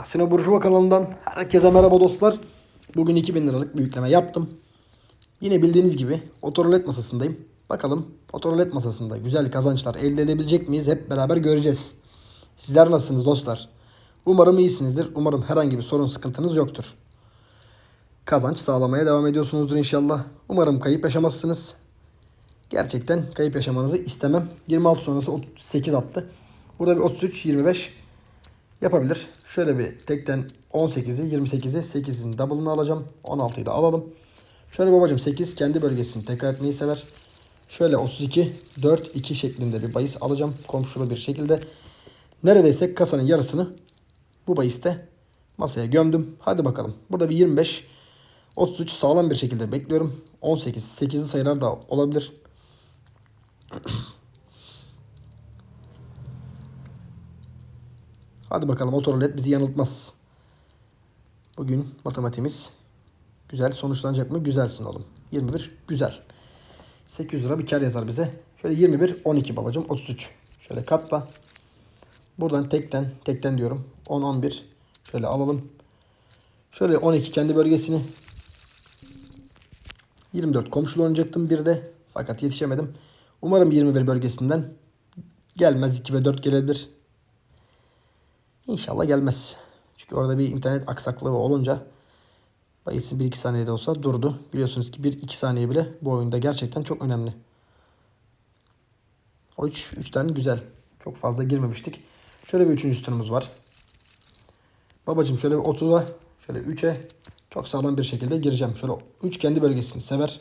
Kasino Burjuva kanalından herkese merhaba dostlar. Bugün 2000 liralık bir yükleme yaptım. Yine bildiğiniz gibi otorulet masasındayım. Bakalım otorulet masasında güzel kazançlar elde edebilecek miyiz hep beraber göreceğiz. Sizler nasılsınız dostlar? Umarım iyisinizdir. Umarım herhangi bir sorun sıkıntınız yoktur. Kazanç sağlamaya devam ediyorsunuzdur inşallah. Umarım kayıp yaşamazsınız. Gerçekten kayıp yaşamanızı istemem. 26 sonrası 38 attı. Burada bir 33, 25 yapabilir. Şöyle bir tekten 18'i, 28'i, 8'in double'ını alacağım. 16'yı da alalım. Şöyle babacım 8 kendi bölgesini tekrar etmeyi sever. Şöyle 32, 4, 2 şeklinde bir bahis alacağım. Komşulu bir şekilde. Neredeyse kasanın yarısını bu bahiste masaya gömdüm. Hadi bakalım. Burada bir 25, 33 sağlam bir şekilde bekliyorum. 18, 8'li sayılar da olabilir. Hadi bakalım otorulet bizi yanıltmaz. Bugün matematiğimiz güzel sonuçlanacak mı? Güzelsin oğlum. 21 güzel. 800 lira bir kar yazar bize. Şöyle 21 12 babacım 33. Şöyle katla. Buradan tekten tekten diyorum. 10 11 şöyle alalım. Şöyle 12 kendi bölgesini 24 komşulu oynayacaktım bir de. Fakat yetişemedim. Umarım 21 bölgesinden gelmez. 2 ve 4 gelebilir. İnşallah gelmez. Çünkü orada bir internet aksaklığı olunca bayısı 1-2 saniyede olsa durdu. Biliyorsunuz ki 1-2 saniye bile bu oyunda gerçekten çok önemli. O 3 3 tane güzel. Çok fazla girmemiştik. Şöyle bir üçüncü sütunumuz var. Babacım şöyle bir 30'a şöyle 3'e çok sağlam bir şekilde gireceğim. Şöyle 3 kendi bölgesini sever.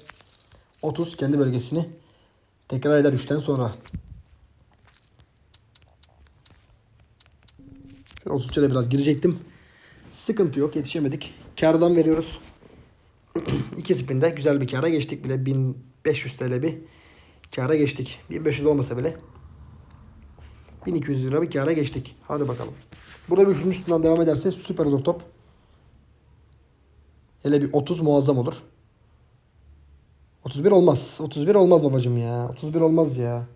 30 kendi bölgesini tekrar eder 3'ten sonra. 33'e de biraz girecektim. Sıkıntı yok yetişemedik. Kardan veriyoruz. İki spinde güzel bir kara geçtik bile. 1500 TL bir kara geçtik. 1500 olmasa bile 1200 lira bir kara geçtik. Hadi bakalım. Burada bir üçüncü üstünden devam ederse süper olur top. Hele bir 30 muazzam olur. 31 olmaz. 31 olmaz babacım ya. 31 olmaz ya.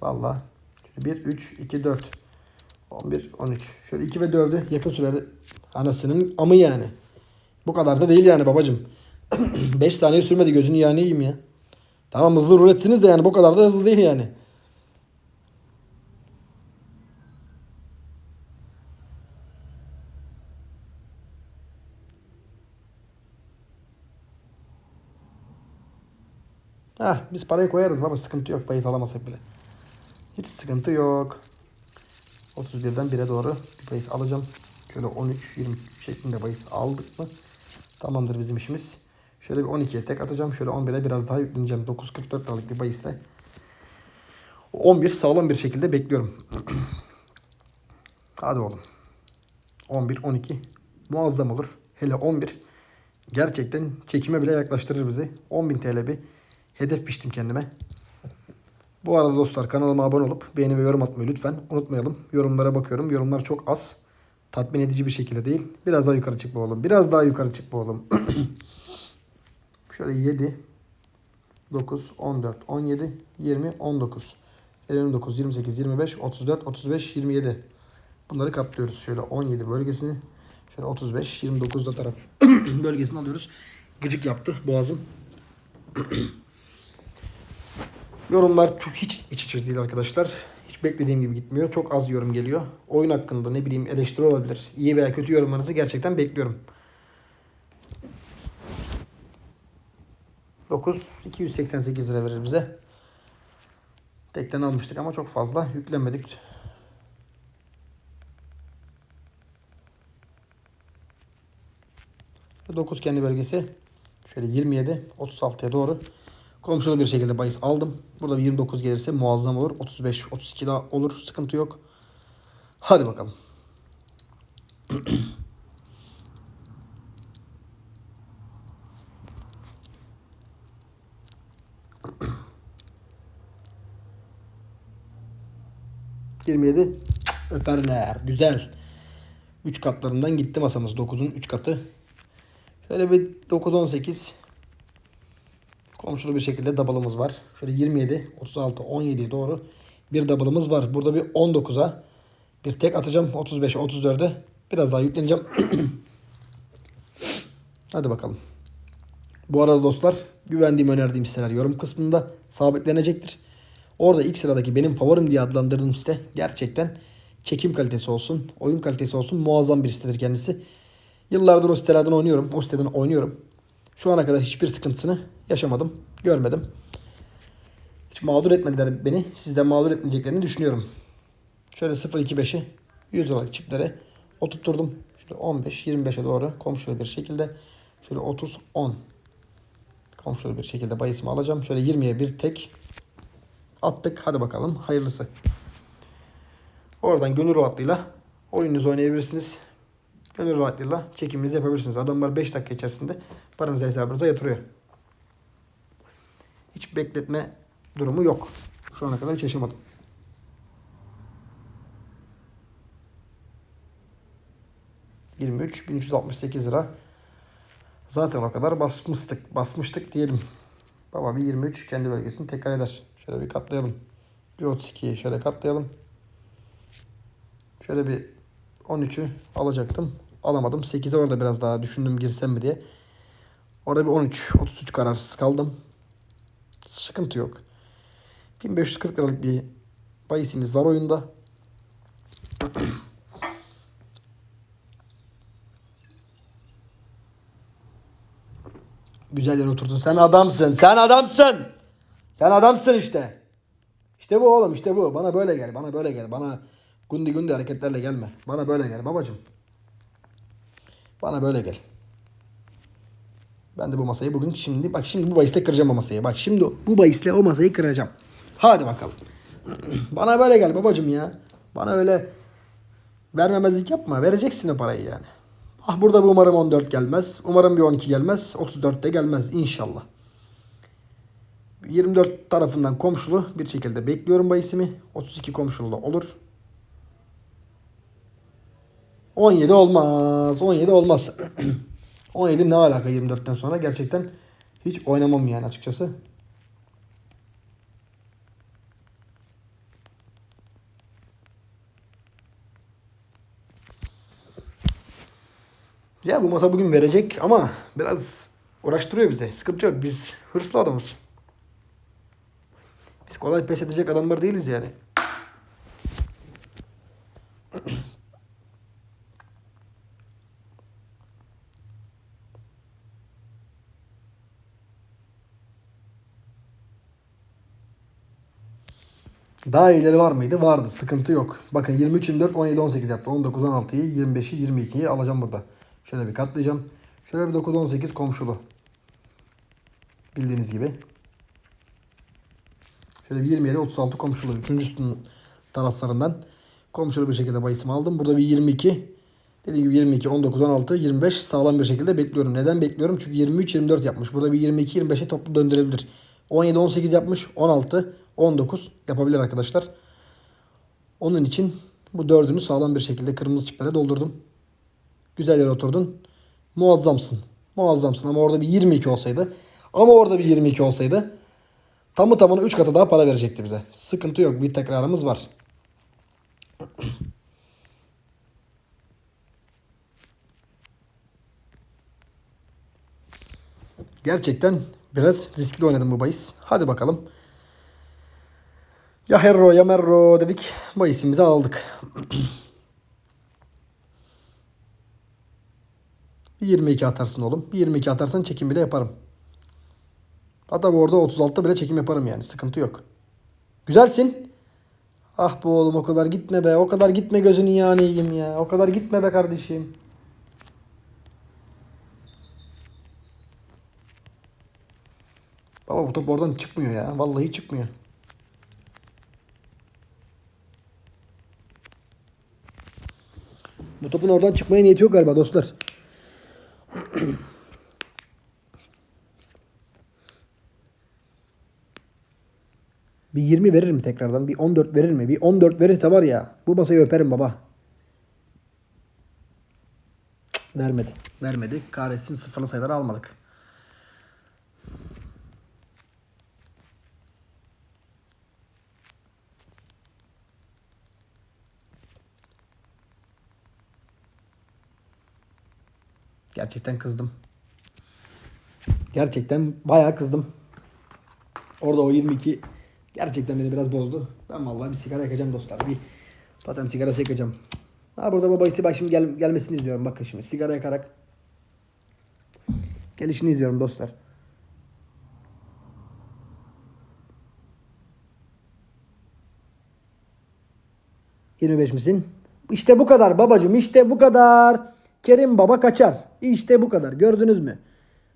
Valla. 1, 3, 2, 4. 11, 13. Şöyle 2 ve 4'ü yakın sürede anasının amı yani. Bu kadar da değil yani babacım. 5 saniye sürmedi gözünü yani yiyeyim ya. Tamam hızlı ruletsiniz de yani bu kadar da hızlı değil yani. Heh, biz parayı koyarız baba sıkıntı yok bahis alamasak bile. Hiç sıkıntı yok. 31'den 1'e doğru bir bahis alacağım. Şöyle 13 20 şeklinde bahis aldık mı? Tamamdır bizim işimiz. Şöyle bir 12'ye tek atacağım. Şöyle 11'e biraz daha yükleneceğim. 9.44 liralık bir bahisle. 11 sağlam bir şekilde bekliyorum. Hadi oğlum. 11 12 muazzam olur. Hele 11 gerçekten çekime bile yaklaştırır bizi. 10.000 TL bir hedef biçtim kendime. Bu arada dostlar kanalıma abone olup beğeni ve yorum atmayı lütfen unutmayalım. Yorumlara bakıyorum. Yorumlar çok az. Tatmin edici bir şekilde değil. Biraz daha yukarı çık bu oğlum. Biraz daha yukarı çık bu oğlum. Şöyle 7, 9, 14, 17, 20, 19, 29, 28, 25, 34, 35, 27. Bunları katlıyoruz. Şöyle 17 bölgesini. Şöyle 35, 29 da taraf bölgesini alıyoruz. Gıcık yaptı boğazım. Yorumlar çok hiç iç içe değil arkadaşlar. Hiç beklediğim gibi gitmiyor. Çok az yorum geliyor. Oyun hakkında ne bileyim eleştiri olabilir. İyi veya kötü yorumlarınızı gerçekten bekliyorum. 9 288 lira verir bize. Tekten almıştık ama çok fazla yüklemedik. Dokuz kendi bölgesi. Şöyle 27 36'ya doğru Komşulu bir şekilde bahis aldım. Burada bir 29 gelirse muazzam olur. 35, 32 daha olur. Sıkıntı yok. Hadi bakalım. Yirmi yedi. Öperler. Güzel. 3 katlarından gitti masamız. 9'un 3 katı. Şöyle bir 9 18 Komşulu bir şekilde double'ımız var. Şöyle 27, 36, 17'ye doğru bir double'ımız var. Burada bir 19'a Bir tek atacağım 35'e 34'e. Biraz daha yükleneceğim. Hadi bakalım. Bu arada dostlar güvendiğim önerdiğim siteler yorum kısmında sabitlenecektir. Orada ilk sıradaki benim favorim diye adlandırdığım site gerçekten çekim kalitesi olsun, oyun kalitesi olsun muazzam bir sitedir kendisi. Yıllardır o sitelerden oynuyorum. O siteden oynuyorum. Şu ana kadar hiçbir sıkıntısını yaşamadım, görmedim. Hiç mağdur etmediler beni. Sizden mağdur etmeyeceklerini düşünüyorum. Şöyle 0.25'i 100 liralık çiplere oturtturdum. Şöyle 15-25'e doğru komşulu bir şekilde. Şöyle 30-10 komşulu bir şekilde bayısımı alacağım. Şöyle 20'ye bir tek attık. Hadi bakalım hayırlısı. Oradan gönül rahatlığıyla oyununuzu oynayabilirsiniz. Gönül rahatlığıyla çekiminizi yapabilirsiniz. Adamlar 5 dakika içerisinde paranızı hesabınıza yatırıyor. Hiç bekletme durumu yok. Şu ana kadar hiç yaşamadım. ...23 1368 lira. Zaten o kadar basmıştık, basmıştık diyelim. Baba bir 23 kendi bölgesini tekrar eder. Şöyle bir katlayalım. Bir 32'yi şöyle katlayalım. Şöyle bir 13'ü alacaktım. Alamadım. 8'e orada biraz daha düşündüm girsem mi diye. Orada bir 13, 33 kararsız kaldım. Sıkıntı yok. 1540 liralık bir bayisimiz var oyunda. Güzel yere oturdun. Sen adamsın. Sen adamsın. Sen adamsın işte. İşte bu oğlum işte bu. Bana böyle gel. Bana böyle gel. Bana gündi gündi hareketlerle gelme. Bana böyle gel babacım. Bana böyle gel. Ben de bu masayı bugün şimdi bak şimdi bu bahisle kıracağım o masayı. Bak şimdi bu bahisle o masayı kıracağım. Hadi bakalım. Bana böyle gel babacım ya. Bana öyle vermemezlik yapma. Vereceksin o parayı yani. Ah burada bir umarım 14 gelmez. Umarım bir 12 gelmez. 34 de gelmez inşallah. 24 tarafından komşulu bir şekilde bekliyorum bahisimi. 32 komşulu da olur. 17 olmaz. 17 olmaz. 17 ne alaka 24'ten sonra gerçekten hiç oynamam yani açıkçası. Ya bu masa bugün verecek ama biraz uğraştırıyor bize. Sıkıntı yok. Biz hırslı adamız. Biz kolay pes edecek adamlar değiliz yani. Daha iyileri var mıydı? Vardı. Sıkıntı yok. Bakın 23, 24, 17, 18 yaptı. 19, 16'yı, 25'i, 22'yi alacağım burada. Şöyle bir katlayacağım. Şöyle bir 9, 18 komşulu. Bildiğiniz gibi. Şöyle bir 27, 36 komşulu. Üçüncü üstün taraflarından komşulu bir şekilde bahisimi aldım. Burada bir 22. Dediğim gibi 22, 19, 16, 25 sağlam bir şekilde bekliyorum. Neden bekliyorum? Çünkü 23, 24 yapmış. Burada bir 22, 25'e toplu döndürebilir. 17, 18 yapmış. 16, 19 yapabilir arkadaşlar. Onun için bu dördünü sağlam bir şekilde kırmızı çiplere doldurdum. Güzel yere oturdun. Muazzamsın. Muazzamsın ama orada bir 22 olsaydı. Ama orada bir 22 olsaydı. Tamı tamına 3 katı daha para verecekti bize. Sıkıntı yok. Bir tekrarımız var. Gerçekten biraz riskli oynadım bu bahis. Hadi bakalım. Ya Herro ya Merro dedik. Bahisimizi aldık. Bir 22 atarsın oğlum. Bir 22 atarsan çekim bile yaparım. Hatta orada 36'da bile çekim yaparım yani. Sıkıntı yok. Güzelsin. Ah bu oğlum o kadar gitme be. O kadar gitme gözünün yağını yiyeyim ya. O kadar gitme be kardeşim. Baba bu top oradan çıkmıyor ya. Vallahi çıkmıyor. Bu topun oradan çıkmaya niyeti yok galiba dostlar. bir 20 verir mi tekrardan? Bir 14 verir mi? Bir 14 verirse var ya bu masayı öperim baba. Vermedi. Vermedi. Kahretsin sıfırlı sayıları almadık. Gerçekten kızdım. Gerçekten bayağı kızdım. Orada o 22 gerçekten beni biraz bozdu. Ben vallahi bir sigara yakacağım dostlar. Bir patem sigarası yakacağım. Ha burada babası bak şimdi gel, gelmesini izliyorum. Bakın şimdi sigara yakarak gelişini izliyorum dostlar. ...25 misin? İşte bu kadar babacım işte bu kadar. Kerim baba kaçar. İşte bu kadar gördünüz mü?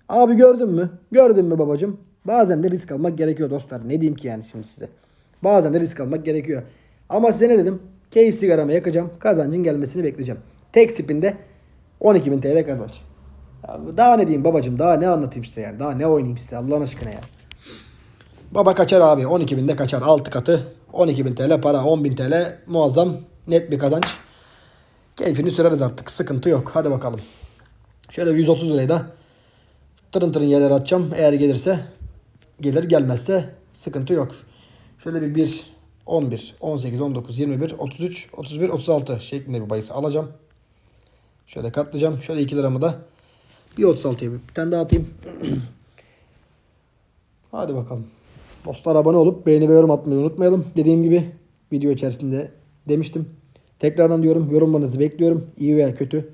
Abi gördün mü? Gördün mü babacım? Bazen de risk almak gerekiyor dostlar. Ne diyeyim ki yani şimdi size. Bazen de risk almak gerekiyor. Ama size ne dedim? Keyif sigaramı yakacağım. Kazancın gelmesini bekleyeceğim. Tek spinde 12.000 TL kazanç. Daha ne diyeyim babacım? Daha ne anlatayım size yani? Daha ne oynayayım size Allah'ın aşkına ya. Baba kaçar abi. 12.000'de kaçar. 6 katı. 12.000 TL para. 10.000 TL muazzam net bir kazanç. Keyfini süreriz artık. Sıkıntı yok. Hadi bakalım. Şöyle bir 130 lirayı da tırın tırın yerlere atacağım. Eğer gelirse gelir gelmezse sıkıntı yok. Şöyle bir 1, 11, 18, 19, 21, 33, 31, 36 şeklinde bir bahis alacağım. Şöyle katlayacağım. Şöyle 2 liramı da bir 36'ya bir tane daha atayım. Hadi bakalım. Dostlar abone olup beğeni ve yorum atmayı unutmayalım. Dediğim gibi video içerisinde demiştim. Tekrardan diyorum yorumlarınızı bekliyorum. İyi veya kötü.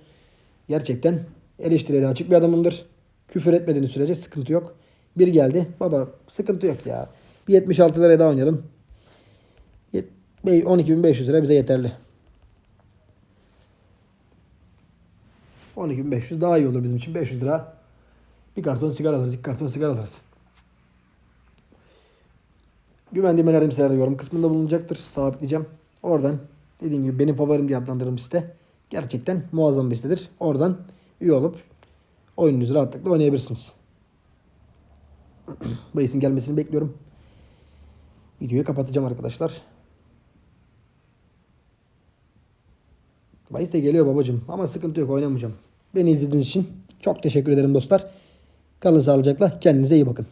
Gerçekten eleştiriye açık bir adamımdır. Küfür etmediğiniz sürece sıkıntı yok. Bir geldi. Baba sıkıntı yok ya. Bir 76 liraya daha oynayalım. Yet- bey- 12.500 lira bize yeterli. 12.500 daha iyi olur bizim için. 500 lira. Bir karton sigara alırız. iki karton sigara alırız. Güvendiğim önerdiğim sitelerde yorum kısmında bulunacaktır. Sabitleyeceğim. Oradan dediğim gibi benim favorim diye adlandırdığım site gerçekten muazzam bir sitedir. Oradan üye olup oyununuzu rahatlıkla oynayabilirsiniz. Bayisin gelmesini bekliyorum. Videoyu kapatacağım arkadaşlar. Bayis de geliyor babacım ama sıkıntı yok oynamayacağım. Beni izlediğiniz için çok teşekkür ederim dostlar. Kalın sağlıcakla kendinize iyi bakın.